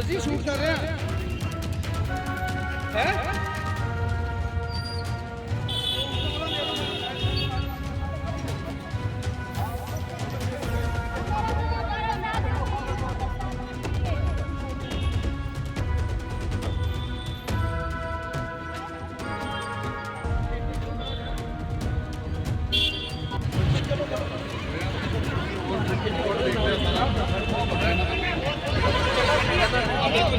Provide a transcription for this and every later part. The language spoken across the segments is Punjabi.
ਅਸੀਂ ਸ਼ੂਟ ਕਰ ਰਹੇ ਹਾਂ ਹੈ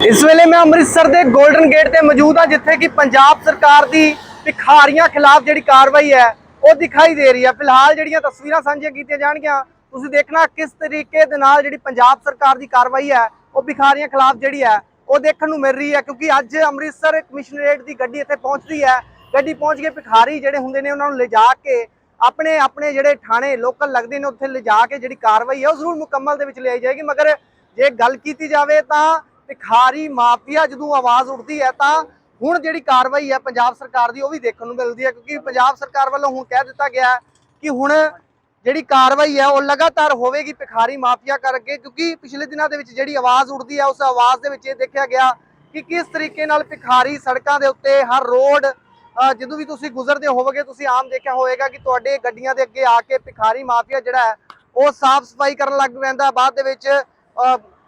ਇਸ ਵੇਲੇ ਮੈਂ ਅੰਮ੍ਰਿਤਸਰ ਦੇ 골ਡਨ ਗੇਟ ਤੇ ਮੌਜੂਦ ਹਾਂ, ਜਿੱਥੇ ਕਿ ਪੰਜਾਬ ਸਰਕਾਰ ਦੀ ਭਿਖਾਰੀਆਂ ਖਿਲਾਫ ਜਿਹੜੀ ਕਾਰਵਾਈ ਹੈ, ਉਹ ਦਿਖਾਈ ਦੇ ਰਹੀ ਹੈ। ਫਿਲਹਾਲ ਜਿਹੜੀਆਂ ਤਸਵੀਰਾਂ ਸਾਂਝੀਆਂ ਕੀਤੀਆਂ ਜਾਣਗੀਆਂ ਤੁਸੀਂ ਦੇਖਣਾ ਕਿਸ ਤਰੀਕੇ ਦੇ ਨਾਲ ਜਿਹੜੀ ਪੰਜਾਬ ਸਰਕਾਰ ਦੀ ਕਾਰਵਾਈ ਹੈ, ਉਹ ਭਿਖਾਰੀਆਂ ਖਿਲਾਫ ਜਿਹੜੀ ਹੈ, ਉਹ ਦੇਖਣ ਨੂੰ ਮਿਲ ਰਹੀ ਹੈ, ਕਿਉਂਕਿ ਅੱਜ ਅੰਮ੍ਰਿਤਸਰ ਕਮਿਸ਼ਨਰੇਟ ਦੀ ਗੱਡੀ ਇੱਥੇ ਪਹੁੰਚਦੀ ਹੈ। ਗੱਡੀ ਪਹੁੰਚ ਕੇ ਭਿਖਾਰੀ ਜਿਹੜੇ ਹੁੰਦੇ ਨੇ, ਉਹਨਾਂ ਨੂੰ ਲਿਜਾ ਕੇ ਆਪਣੇ ਆਪਣੇ ਜਿਹੜੇ ਥਾਣੇ ਲੋਕਲ ਲੱਗਦੇ ਨੇ, ਉੱਥੇ ਲਿਜਾ ਕੇ ਜਿਹੜੀ ਕਾਰਵਾਈ ਹੈ, ਉਹ ਜ਼ਰੂਰ ਮੁਕੰਮਲ ਦੇ ਵਿੱਚ ਲਿਆਈ ਜਾਏਗੀ। ਮਗਰ ਜੇ ਗੱਲ ਕੀਤੀ ਜਾਵੇ ਤਾਂ ਭਿਖਾਰੀ ਮਾਫੀਆ ਜਦੋਂ ਆਵਾਜ਼ ਉੱਠਦੀ ਹੈ, ਤਾਂ ਹੁਣ ਜਿਹੜੀ ਕਾਰਵਾਈ ਹੈ ਪੰਜਾਬ ਸਰਕਾਰ ਦੀ, ਉਹ ਵੀ ਦੇਖਣ ਨੂੰ ਮਿਲਦੀ ਹੈ, ਕਿਉਂਕਿ ਪੰਜਾਬ ਸਰਕਾਰ ਵੱਲੋਂ ਹੁਣ ਕਹਿ ਦਿੱਤਾ ਗਿਆ ਹੈ ਕਿ ਹੁਣ ਜਿਹੜੀ ਕਾਰਵਾਈ ਹੈ ਉਹ ਲਗਾਤਾਰ ਹੋਵੇਗੀ ਭਿਖਾਰੀ ਮਾਫੀਆ ਕਰਕੇ, ਕਿਉਂਕਿ ਪਿਛਲੇ ਦਿਨਾਂ ਦੇ ਵਿੱਚ ਜਿਹੜੀ ਆਵਾਜ਼ ਉੱਠਦੀ ਹੈ ਉਸ ਆਵਾਜ਼ ਦੇ ਵਿੱਚ ਇਹ ਦੇਖਿਆ ਗਿਆ ਕਿ ਕਿਸ ਤਰੀਕੇ ਨਾਲ ਭਿਖਾਰੀ ਸੜਕਾਂ ਦੇ ਉੱਤੇ ਹਰ ਰੋਡ ਜਦੋਂ ਵੀ ਤੁਸੀਂ ਗੁਜ਼ਰਦੇ ਹੋਵੋਗੇ, ਤੁਸੀਂ ਆਮ ਦੇਖਿਆ ਹੋਵੇਗਾ ਕਿ ਤੁਹਾਡੇ ਗੱਡੀਆਂ ਦੇ ਅੱਗੇ ਆ ਕੇ ਭਿਖਾਰੀ ਮਾਫੀਆ ਜਿਹੜਾ ਹੈ, ਉਹ ਸਾਫ਼ ਸਫ਼ਾਈ ਕਰਨ ਲੱਗ ਪੈਂਦਾ। ਬਾਅਦ ਦੇ ਵਿੱਚ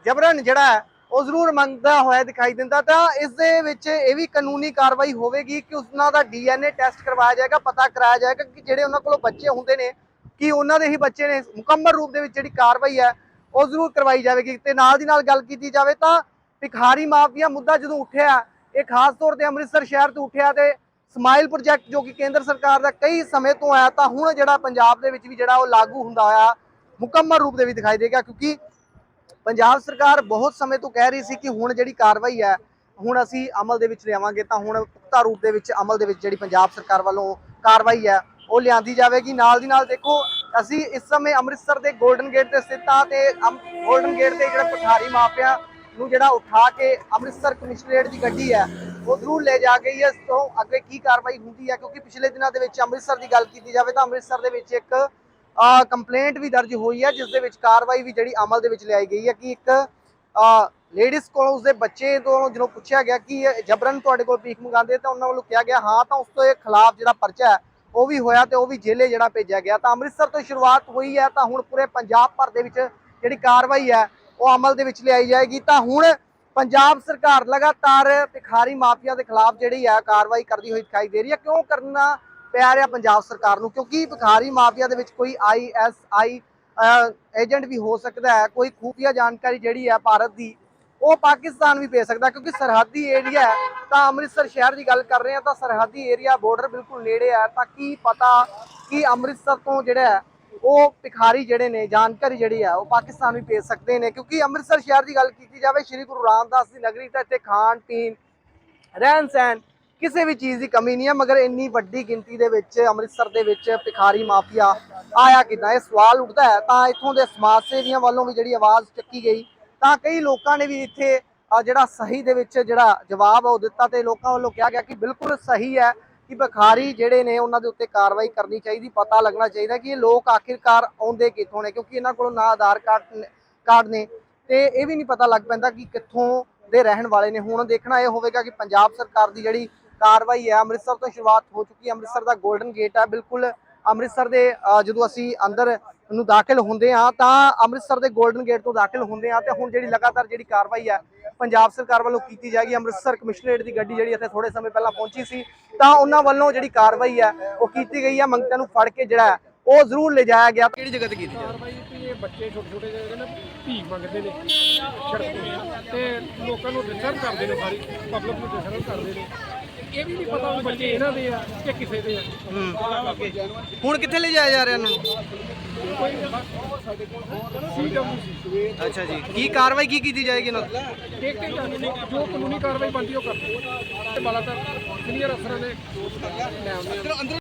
ਜਬਰਨ ਜਿਹੜਾ ਹੈ, ਉਹ ਜ਼ਰੂਰ ਮੰਗਦਾ ਹੋਇਆ ਦਿਖਾਈ ਦਿੰਦਾ। ਤਾਂ ਇਸ ਦੇ ਵਿੱਚ ਇਹ ਵੀ ਕਾਨੂੰਨੀ ਕਾਰਵਾਈ ਹੋਵੇਗੀ ਕਿ ਉਹਨਾਂ ਦਾ ਡੀਐਨਏ ਟੈਸਟ ਕਰਵਾਇਆ ਜਾਏਗਾ, ਪਤਾ ਕਰਾਇਆ ਜਾਏਗਾ ਕਿ ਜਿਹੜੇ ਉਹਨਾਂ ਕੋਲੋਂ ਬੱਚੇ ਹੁੰਦੇ ਨੇ ਕਿ ਉਹਨਾਂ ਦੇ ਹੀ ਬੱਚੇ ਨੇ, ਮੁਕੰਮਲ ਰੂਪ ਦੇ ਵਿੱਚ ਜਿਹੜੀ ਕਾਰਵਾਈ ਹੈ, ਉਹ ਜ਼ਰੂਰ ਕਰਵਾਈ ਜਾਵੇਗੀ ਤੇ ਨਾਲ ਦੀ ਨਾਲ ਗੱਲ ਕੀਤੀ ਜਾਵੇ ਤਾਂ ਭਿਖਾਰੀ ਮਾਫੀਆ ਮੁੱਦਾ ਜਦੋਂ ਉੱਠਿਆ, ਇਹ ਖਾਸ ਤੌਰ ਤੇ ਅੰਮ੍ਰਿਤਸਰ ਸ਼ਹਿਰ ਤੋਂ ਉੱਠਿਆ ਤੇ ਸਮਾਈਲ ਪ੍ਰੋਜੈਕਟ ਜੋ ਕਿ ਕੇਂਦਰ ਸਰਕਾਰ ਦਾ ਕਈ ਸਮੇਂ ਤੋਂ ਆਇਆ, ਤਾਂ ਹੁਣ ਜਿਹੜਾ ਪੰਜਾਬ ਦੇ ਵਿੱਚ ਵੀ ਜਿਹੜਾ ਉਹ ਲਾਗੂ ਹੁੰਦਾ ਹੋਇਆ ਮੁਕੰਮਲ ਰੂਪ ਦੇ ਵਿੱਚ ਦਿਖਾਈ ਦੇਗਾ ਕਿਉਂਕਿ ਪੰਜਾਬ ਸਰਕਾਰ ਬਹੁਤ ਸਮੇਂ ਤੋਂ ਕਹਿ ਰਹੀ ਸੀ ਕਿ ਹੁਣ ਜਿਹੜੀ ਕਾਰਵਾਈ ਹੈ, ਹੁਣ ਅਸੀਂ ਅਮਲ ਦੇ ਵਿੱਚ ਲਿਆਵਾਂਗੇ ਤਾਂ ਹੁਣ ਪੁਖਤਾ ਰੂਪ ਦੇ ਵਿੱਚ ਅਮਲ ਦੇ ਵਿੱਚ ਜਿਹੜੀ ਪੰਜਾਬ ਸਰਕਾਰ ਵੱਲੋਂ ਕਾਰਵਾਈ ਹੈ ਉਹ ਲਿਆਂਦੀ ਜਾਵੇਗੀ। ਨਾਲ ਦੀ ਨਾਲ ਦੇਖੋ, ਅਸੀਂ ਇਸ ਸਮੇਂ ਅੰਮ੍ਰਿਤਸਰ ਦੇ 골ਡਨ ਗੇਟ ਤੇ ਸਥਿਤ ਹਾਂ ਤੇ 골ਡਨ ਗੇਟ ਤੇ ਜਿਹੜਾ ਪਠਾਰੀ ਮਾਪਿਆਂ ਨੂੰ ਜਿਹੜਾ ਉਠਾ ਕੇ ਅੰਮ੍ਰਿਤਸਰ ਕਮਿਸ਼ਨਰੇਟ ਦੀ ਗੱਡੀ ਹੈ, ਉਹ ਜ਼ਰੂਰ ਲੈ ਜਾ ਗਈ ਹੈ ਇਸ ਤੋਂ ਅੱਗੇ ਕੀ ਕਾਰਵਾਈ ਹੁੰਦੀ ਹੈ, ਕਿਉਂਕਿ ਪਿਛਲੇ ਦਿਨਾਂ ਦੇ ਵਿੱਚ ਅੰਮ੍ਰਿਤਸਰ ਦੀ ਗੱਲ ਕੀਤੀ ਜਾਵੇ ਤਾਂ ਅੰਮ੍ਰਿਤਸਰ ਦੇ ਵਿੱਚ ਇੱਕ ਕੰਪਲੇਂਟ ਵੀ ਦਰਜ ਹੋਈ ਹੈ, ਜਿਸ ਦੇ ਵਿੱਚ ਕਾਰਵਾਈ ਵੀ ਜਿਹੜੀ ਅਮਲ ਦੇ ਵਿੱਚ ਲਿਆਈ ਗਈ ਹੈ ਕਿ ਇੱਕ ਲੇਡੀਜ਼ ਕੋਲੋਂ ਉਸਦੇ ਬੱਚੇ ਤੋਂ ਜਦੋਂ ਪੁੱਛਿਆ ਗਿਆ ਕਿ ਜਬਰਨ ਤੁਹਾਡੇ ਕੋਲ ਭੀਖ ਮੰਗਾਉਂਦੇ ਤਾਂ ਉਹਨਾਂ ਵੱਲੋਂ ਕਿਹਾ ਗਿਆ, ਹਾਂ ਤਾਂ ਉਸ ਤੋਂ ਇਹ ਖਿਲਾਫ ਜਿਹੜਾ ਪਰਚਾ ਹੈ ਉਹ ਵੀ ਹੋਇਆ ਤੇ ਉਹ ਵੀ ਜੇਲੇ ਜਿਹੜਾ ਭੇਜਿਆ ਗਿਆ। ਤਾਂ ਅੰਮ੍ਰਿਤਸਰ ਤੋਂ ਸ਼ੁਰੂਆਤ ਹੋਈ ਹੈ, ਤਾਂ ਹੁਣ ਪੂਰੇ ਪੰਜਾਬ ਭਰ ਦੇ ਵਿੱਚ ਜਿਹੜੀ ਕਾਰਵਾਈ ਹੈ, ਉਹ ਅਮਲ ਦੇ ਵਿੱਚ ਲਿਆਈ ਜਾਏਗੀ। ਤਾਂ ਹੁਣ ਪੰਜਾਬ ਸਰਕਾਰ ਲਗਾਤਾਰ ਭਿਖਾਰੀ ਮਾਫੀਆ ਦੇ ਖਿਲਾਫ ਜਿਹੜੀ ਹੈ ਕਾਰਵਾਈ ਕਰਦੀ ਹੋਈ ਦਿਖਾਈ ਦੇ ਰਹੀ ਹੈ। ਕਿਉਂ ਕਰਨਾ ਪੈ ਰਿਹਾ ਪੰਜਾਬ ਸਰਕਾਰ ਨੂੰ? ਕਿਉਂਕਿ ਭਿਖਾਰੀ ਮਾਫੀਆ ਦੇ ਵਿੱਚ ਕੋਈ ਆਈਐਸਆਈ ਏਜੰਟ ਵੀ ਹੋ ਸਕਦਾ ਹੈ। ਕੋਈ ਖੂਫੀਆ ਜਾਣਕਾਰੀ ਜਿਹੜੀ ਹੈ ਭਾਰਤ ਦੀ, ਉਹ ਪਾਕਿਸਤਾਨ ਵੀ ਭੇਜ ਸਕਦਾ ਕਿਉਂਕਿ ਸਰਹੱਦੀ ਏਰੀਆ ਹੈ ਤਾਂ ਅੰਮ੍ਰਿਤਸਰ ਸ਼ਹਿਰ ਦੀ ਗੱਲ ਕਰ ਰਹੇ ਹਾਂ ਤਾਂ ਸਰਹੱਦੀ ਏਰੀਆ ਬਾਰਡਰ ਬਿਲਕੁਲ ਨੇੜੇ ਹੈ, ਤਾਂ ਕੀ ਪਤਾ ਕਿ ਅੰਮ੍ਰਿਤਸਰ ਤੋਂ ਜਿਹੜਾ ਉਹ ਭਿਖਾਰੀ ਜਿਹੜੇ ਨੇ, ਜਾਣਕਾਰੀ ਜਿਹੜੀ ਹੈ, ਉਹ ਪਾਕਿਸਤਾਨ ਵੀ ਭੇਜ ਸਕਦੇ ਨੇ, ਕਿਉਂਕਿ ਅੰਮ੍ਰਿਤਸਰ ਸ਼ਹਿਰ ਦੀ ਗੱਲ ਕੀਤੀ ਜਾਵੇ, ਸ੍ਰੀ ਗੁਰੂ ਰਾਮਦਾਸ ਦੀ ਨਗਰੀ ਤਾਂ ਇੱਥੇ ਖਾਣ, ਪੀਣ, ਰਹਿਣ ਸਹਿਣ ਕਿਸੇ ਵੀ ਚੀਜ਼ ਦੀ ਕਮੀ ਨਹੀਂ ਹੈ, ਮਗਰ ਇੰਨੀ ਵੱਡੀ ਗਿਣਤੀ ਦੇ ਵਿੱਚ ਅੰਮ੍ਰਿਤਸਰ ਦੇ ਵਿੱਚ ਭਿਖਾਰੀ ਮਾਫੀਆ ਆਇਆ ਕਿੱਦਾਂ, ਇਹ ਸਵਾਲ ਉੱਠਦਾ ਹੈ, ਤਾਂ ਇੱਥੋਂ ਦੇ ਸਮਾਜ ਸੇਵੀਆਂ ਵੱਲੋਂ ਵੀ ਜਿਹੜੀ ਆਵਾਜ਼ ਚੱਕੀ ਗਈ, ਤਾਂ ਕਈ ਲੋਕਾਂ ਨੇ ਵੀ ਇੱਥੇ ਜਿਹੜਾ ਸਹੀ ਦੇ ਵਿੱਚ ਜਿਹੜਾ ਜਵਾਬ ਉਹ ਦਿੱਤਾ ਤੇ ਲੋਕਾਂ ਵੱਲੋਂ ਕਿਹਾ ਗਿਆ ਕਿ ਬਿਲਕੁਲ ਸਹੀ ਹੈ ਕਿ ਭਿਖਾਰੀ ਜਿਹੜੇ ਨੇ ਉਹਨਾਂ ਦੇ ਉੱਤੇ ਕਾਰਵਾਈ ਕਰਨੀ ਚਾਹੀਦੀ, ਪਤਾ ਲੱਗਣਾ ਚਾਹੀਦਾ ਕਿ ਇਹ ਲੋਕ ਆਖਿਰਕਾਰ ਆਉਂਦੇ ਕਿੱਥੋਂ ਨੇ, ਕਿਉਂਕਿ ਇਹਨਾਂ ਕੋਲ ਨਾ ਆਧਾਰ ਕਾਰਡ ਕਾਰਡ ਨੇ ਤੇ ਇਹ ਵੀ ਨਹੀਂ ਪਤਾ ਲੱਗ ਪੈਂਦਾ ਕਿ ਕਿੱਥੋਂ ਦੇ ਰਹਿਣ ਵਾਲੇ ਨੇ। ਹੁਣ ਦੇਖਣਾ ਇਹ ਹੋਵੇਗਾ ਕਿ ਪੰਜਾਬ ਸਰਕਾਰ ਦੀ ਜਿਹੜੀ ਕਾਰਵਾਈ ਹੈ, ਅੰਮ੍ਰਿਤਸਰ ਤੋਂ ਸ਼ੁਰੂਆਤ ਹੋ ਚੁੱਕੀ ਹੈ, ਅੰਮ੍ਰਿਤਸਰ ਦਾ 골ਡਨ ਗੇਟ ਹੈ, ਬਿਲਕੁਲ ਅੰਮ੍ਰਿਤਸਰ ਦੇ ਜਦੋਂ ਅਸੀਂ ਅੰਦਰ ਨੂੰ ਦਾਖਲ ਹੁੰਦੇ ਆ ਤਾਂ ਅੰਮ੍ਰਿਤਸਰ ਦੇ 골ਡਨ ਗੇਟ ਤੋਂ ਦਾਖਲ ਹੁੰਦੇ ਆ ਤੇ ਹੁਣ ਜਿਹੜੀ ਲਗਾਤਾਰ ਜਿਹੜੀ ਕਾਰਵਾਈ ਹੈ ਪੰਜਾਬ ਸਰਕਾਰ ਵੱਲੋਂ ਕੀਤੀ ਜਾਏਗੀ। ਅੰਮ੍ਰਿਤਸਰ ਕਮਿਸ਼ਨਰੇਟ ਦੀ ਗੱਡੀ ਜਿਹੜੀ ਇੱਥੇ ਥੋੜੇ ਸਮੇਂ ਪਹਿਲਾਂ ਪਹੁੰਚੀ ਸੀ, ਤਾਂ ਉਹਨਾਂ ਵੱਲੋਂ ਜਿਹੜੀ ਕਾਰਵਾਈ ਹੈ, ਉਹ ਕੀਤੀ ਗਈ ਹੈ। ਮੰਗਤਿਆਂ ਨੂੰ ਫੜ ਕੇ ਜਿਹੜਾ ਉਹ ਜ਼ਰੂਰ ਲਿਜਾਇਆ ਗਿਆ। ਕਿਹੜੀ ਜਗ੍ਹਾ ਤੇ ਕੀਤੀ ਕਾਰਵਾਈ ਕਿ ਇਹ ਬੱਚੇ ਛੋਟੇ ਛੋਟੇ ਜਿਹੜੇ ਨੇ ਭੀਖ ਮੰਗਦੇ ਨੇ ਸੜਕ ਤੇ ਲੋਕਾਂ ਨੂੰ ਡਿਸਟਰਬ ਕਰਦੇ ਨੇ ਸਾਰੀ ਪਬਲਿਕ ਨੂੰ ਡਿਸਟਰਬ ਕਰਦੇ ਨੇ। ਇਹ ਵੀ ਨਹੀਂ ਪਤਾ ਵੀ ਬੱਚੇ ਇਹਨਾਂ ਦੇ ਆ ਕਿ ਕਿਸੇ ਦੇ ਆ। ਹੁਣ ਕਿੱਥੇ ਲਿਜਾਇਆ ਜਾ ਰਿਹਾ ਇਹਨਾਂ? ਨੂੰ ਕੋਈ ਸਾਡੇ ਕੋਲ ਸੀਡਬਲਯੂਸੀ ਅੱਛਾ ਜੀ। ਕੀ ਕਾਰਵਾਈ ਕੀ ਕੀਤੀ ਜਾਏਗੀ ਇਹਨਾਂ ਤੇ ਦੇਖ ਕੇ ਜਾਂਦੇ ਨੇ ਜੋ ਕਾਨੂੰਨੀ ਕਾਰਵਾਈ ਬਣਦੀ ਉਹ ਕਰਦੇ ਤੇ ਬਾਲਾਤਰ ਸੀਨੀਅਰ ਅਫਸਰਾਂ ਨੇ ਲੈ ਆਉਂਦੇ ਆ।